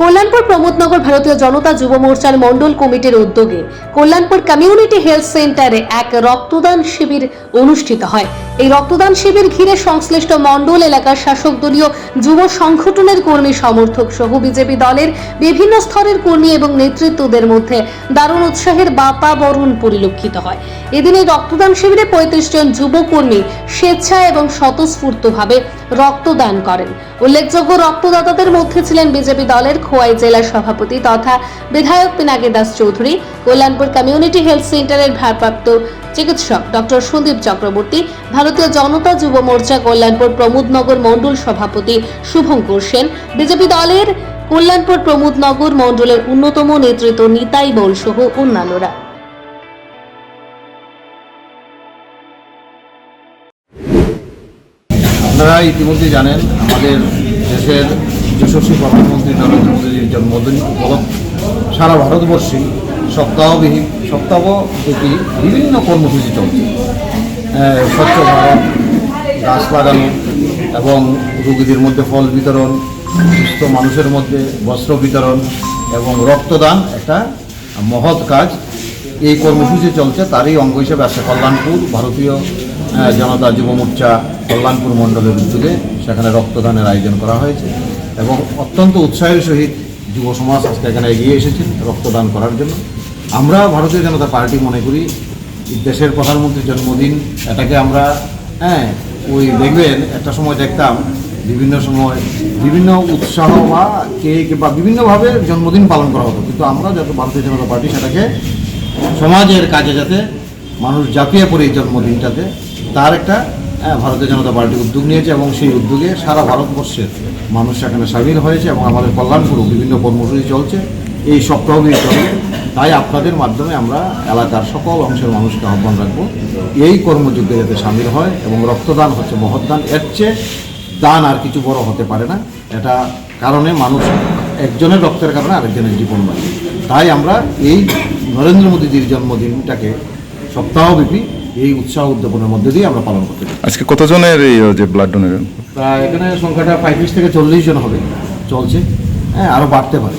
কল্যাণপুর প্রমোদনগর ভারতীয় জনতা যুব মোর্চার মণ্ডল কমিটির উদ্যোগে কল্যাণপুর কমিউনিটি হেলথ সেন্টারে এক রক্তদান শিবির অনুষ্ঠিত হয়। এই রক্তদান শিবির ঘিরে সংশ্লিষ্ট মণ্ডল এলাকার শাসক দলীয় যুব সংগঠনের কর্মী সমর্থক সহ বিজেপি দলের বিভিন্ন স্তরের কর্মী এবং নেতৃত্বদের মধ্যে দারুণ উৎসাহের বাতাবরণ পরিলক্ষিত হয়। এদিন এই রক্তদান শিবিরে পঁয়ত্রিশ জন যুবকর্মী স্বেচ্ছায় এবং স্বতঃস্ফূর্তভাবে রক্তদান করেন। উল্লেখযোগ্য রক্তদাতাদের মধ্যে ছিলেন বিজেপি দলের খোয়াই জেলা সভাপতি তথা বিধায়ক পিনাকি দাস চৌধুরী, কল্যাণপুর কমিউনিটি হেলথ সেন্টারের ভারপ্রাপ্ত চিকিৎসক ডক্টর সন্দীপ চক্রবর্তী, ভারতীয় জনতা যুব মোর্চা কল্যাণপুর প্রমোদনগর মণ্ডল সভাপতি শুভঙ্কর সেন, বিজেপি দলের কল্যাণপুর প্রমোদনগর মণ্ডলের অন্যতম নেতৃত্ব নিতাই বোল সহ অন্যান্যরা। আপনারা ইতিমধ্যে জানেন, আমাদের দেশের যশস্বী প্রধানমন্ত্রী নরেন্দ্র মোদীর জন্মদিন উপলক্ষে সারা ভারতবর্ষে সপ্তাহবিহীন, সপ্তাহব্যাপী বিভিন্ন কর্মসূচি চলছে। স্বচ্ছ ভারত, গাছ লাগানো এবং রোগীদের মধ্যে ফল বিতরণ, সুস্থ মানুষের মধ্যে বস্ত্র বিতরণ এবং রক্তদান একটা মহৎ কাজ। এই কর্মসূচি চলছে, তারই অঙ্গ হিসেবে আছে কল্যাণপুর, ভারতীয় জনতা যুব মোর্চা কল্যাণপুর মণ্ডলের উদ্যোগে সেখানে রক্তদানের আয়োজন করা হয়েছে এবং অত্যন্ত উৎসাহের সহিত যুব সমাজ আজকে এখানে এগিয়ে এসেছেন রক্তদান করার জন্য। আমরা ভারতীয় জনতা পার্টি মনে করি দেশের প্রধানমন্ত্রীর জন্মদিন, এটাকে আমরা হ্যাঁ ওই দেখবেন, একটা সময় দেখতাম, বিভিন্ন সময় বিভিন্ন উৎসাহ বা কেক বা বিভিন্নভাবে জন্মদিন পালন করা হতো। কিন্তু আমরা যত ভারতীয় জনতা পার্টি, সেটাকে সমাজের কাজে যাতে মানুষ জাপিয়ে পড়ে এই জন্মদিনটাতে, তার একটা হ্যাঁ, ভারতীয় জনতা পার্টি উদ্যোগ নিয়েছে এবং সেই উদ্যোগে সারা ভারতবর্ষের মানুষ সেখানে সামিল হয়েছে এবং আমাদের কল্যাণপুরও বিভিন্ন কর্মসূচি চলছে। এই সপ্তাহব্যাপী চলবে তাই আপনাদের মাধ্যমে আমরা এলাকার সকল অংশের মানুষকে আহ্বান রাখব এই কর্মযুদ্ধে যাতে সামিল হয় এবং রক্তদান হচ্ছে মহৎদান এর চেয়ে দান আর কিছু বড় হতে পারে না। এটা কারণে মানুষ একজনের রক্তের কারণে আরেকজনের জীবন বাঁচে। তাই আমরা এই নরেন্দ্র মোদীজির জন্মদিনটাকে সপ্তাহব্যাপী এই উৎসাহ উদ্যাপনের মধ্যে দিয়ে আমরা পালন করতে পারি। আজকে কতজনের এই যে ব্লাড ডোনেশন প্রায় এখানে সংখ্যাটা পঁয়ত্রিশ থেকে চল্লিশ জন হবে চলছে। হ্যাঁ আরও বাড়তে পারে।